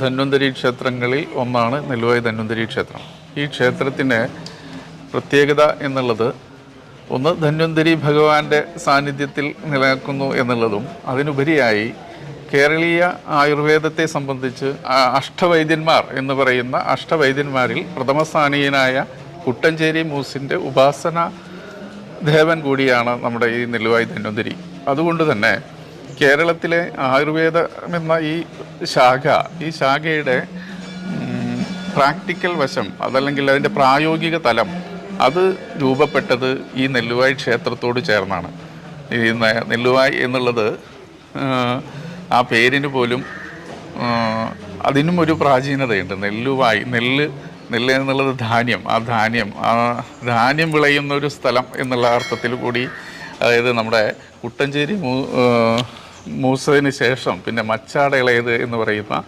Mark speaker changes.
Speaker 1: ധന്വന്തരി ക്ഷേത്രങ്ങളിൽ ഒന്നാണ് നെല്ലുവായി ധന്വന്തരി ക്ഷേത്രം ഈ ക്ഷേത്രത്തിന്റെ പ്രത്യേകത എന്നുള്ളത് ഒന്ന് ധന്വന്തരി ഭഗവാന്റെ സാന്നിധ്യത്തിൽ നിലനിൽക്കുന്നു എന്നുള്ളതും അതിനുപരിയായി കേരളീയ ആയുർവേദത്തെ സംബന്ധിച്ച് അഷ്ടവൈദ്യന്മാർ എന്ന് പറയുന്ന അഷ്ടവൈദ്യന്മാരിൽ പ്രഥമസ്ഥാനീയനായ കുട്ടഞ്ചേരി മൂസിന്റെ ഉപാസന ദേവൻ കൂടിയാണ് നമ്മുടെ ഈ നെല്ലുവായി ധന്വന്തരി. അതുകൊണ്ട് തന്നെ കേരളത്തിലെ ആയുർവേദം എന്ന ഈ ശാഖ ഈ ശാഖയുടെ പ്രാക്ടിക്കൽ വശം അതല്ലെങ്കിൽ അതിന്റെ പ്രായോഗിക തലം അത് രൂപപ്പെട്ടത് ഈ നെല്ലുവായി ക്ഷേത്രത്തോട് ചേർന്നാണ്. ഈ നെല്ലുവായി എന്നുള്ളത് ആ, പേരിന് പോലും അതിനും ഒരു പ്രാചീനതയുണ്ട്. നെല്ലുവായി നെല്ല് നെല്ല് എന്നുള്ളത് ധാന്യം. ആ ധാന്യം ആ ധാന്യം വിളയുന്ന ഒരു സ്ഥലം എന്നുള്ള അർത്ഥത്തിൽ കൂടി അതായത് നമ്മുടെ കുട്ടഞ്ചേരി മൂസതിന് ശേഷം പിന്നെ മച്ചാട് ഇളയത് എന്ന് പറയുന്ന